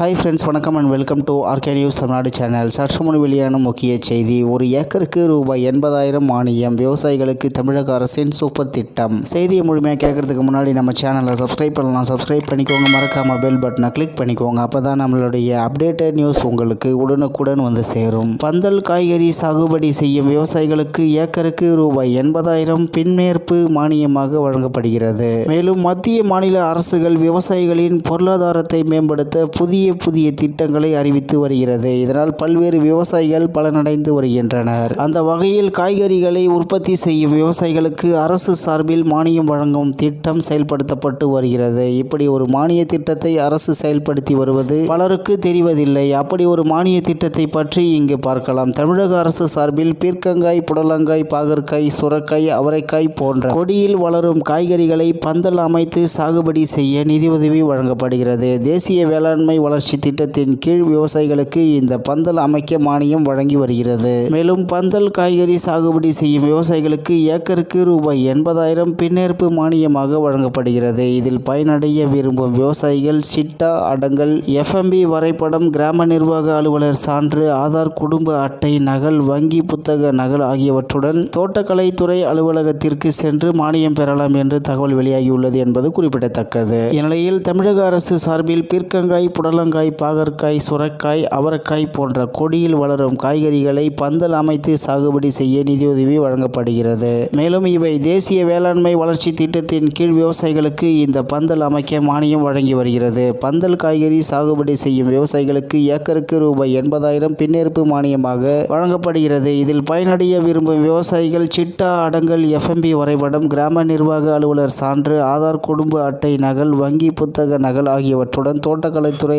Hi friends வணக்கம் and welcome to RK news Tamilnadu channel சற்று முன் வெளியான முக்கிய செய்தி ஒரு ஏக்கருக்கு ரூபாய் எண்பதாயிரம் மானியம் விவசாயிகளுக்கு தமிழக அரசின் சூப்பர் திட்டம். செய்தியை முழுமையாக கேட்கறதுக்கு முன்னாடி நம்ம சேனலை சப்ஸ்கிரைப் பண்ணலாம். சப்ஸ்கிரைப் பண்ணிக்கோங்க மறக்காம பெல் பட்டனை கிளிக் பண்ணிக்கோங்க. அப்போ தான் நம்மளுடைய அப்டேட்டட் நியூஸ் உங்களுக்கு உடனுக்குடன் வந்து சேரும். பந்தல் காய்கறி சாகுபடி செய்யும் விவசாயிகளுக்கு ஏக்கருக்கு ரூபாய் எண்பதாயிரம் பின்மேற்பு மானியமாக வழங்கப்படுகிறது. மேலும் மத்திய மாநில அரசுகள் விவசாயிகளின் பொருளாதாரத்தை மேம்படுத்த புதிய புதிய திட்டங்களை அறிவித்து வருகிறது. இதனால் பல்வேறு விவசாயிகள் பலனடைந்து வருகின்றனர். அந்த வகையில் காய்கறிகளை உற்பத்தி செய்யும் விவசாயிகளுக்கு அரசு சார்பில் மானியம் வழங்கும் திட்டம் செயல்படுத்தப்பட்டு வருகிறது. இப்படி ஒரு மானிய திட்டத்தை அரசு செயல்படுத்தி வருவது பலருக்கு தெரிவதில்லை. அப்படி ஒரு மானிய திட்டத்தை பற்றி இங்கு பார்க்கலாம். தமிழக அரசு சார்பில் பீர்க்கங்காய் புடலங்காய் பாகற்காய் சுரக்காய் அவரைக்காய் போன்ற கொடியில் வளரும் காய்கறிகளை பந்தல் அமைத்து சாகுபடி செய்ய நிதியுதவி வழங்கப்படுகிறது. தேசிய வேளாண்மை வளர்ச்சி திட்டத்தின் கீழ் விவசாயிகளுக்கு இந்த பந்தல் அமைக்க மானியம் வழங்கி வருகிறது. மேலும் பந்தல் காய்கறி சாகுபடி செய்யும் விவசாயிகளுக்கு ஏக்கருக்கு ரூபாய் எண்பதாயிரம் பின்னேற்பு மானியமாக வழங்கப்படுகிறது. இதில் பயனடைய விரும்பும் விவசாயிகள் சிட்டா அடங்கல் எஃப்எம்பி வரைபடம் கிராம நிர்வாக அலுவலர் சான்று ஆதார் குடும்ப அட்டை நகல் வங்கி புத்தக நகல் ஆகியவற்றுடன் தோட்டக்கலைத்துறை அலுவலகத்திற்கு சென்று மானியம் பெறலாம் என்று தகவல் வெளியாகியுள்ளது என்பது குறிப்பிடத்தக்கது. இந்நிலையில் தமிழக அரசு சார்பில் பீர்க்கங்காய் புடலங்காய் பாகற்காய் சுரைக்காய் அவரைக்காய் போன்ற கொடியில் வளரும் காய்கறிகளை பந்தல் அமைத்து சாகுபடி செய்ய நிதியுதவி வழங்கப்படுகிறது. மேலும் இவை தேசிய வேளாண்மை வளர்ச்சி திட்டத்தின் கீழ் விவசாயிகளுக்கு இந்த பந்தல் அமைக்க மானியம் வழங்கி வருகிறது. பந்தல் காய்கறி சாகுபடி செய்யும் விவசாயிகளுக்கு ஏக்கருக்கு ரூபாய் எண்பதாயிரம் பின்னேற்பு மானியமாக வழங்கப்படுகிறது. இதில் பயனடைய விரும்பும் விவசாயிகள் சிட்டா அடங்கல் எஃப்எம்பி வரைபடம் கிராம நிர்வாக அலுவலர் சான்று ஆதார் குடும்ப அட்டை நகல் வங்கி புத்தக நகல் ஆகியவற்றுடன் தோட்டக்கலைத்துறை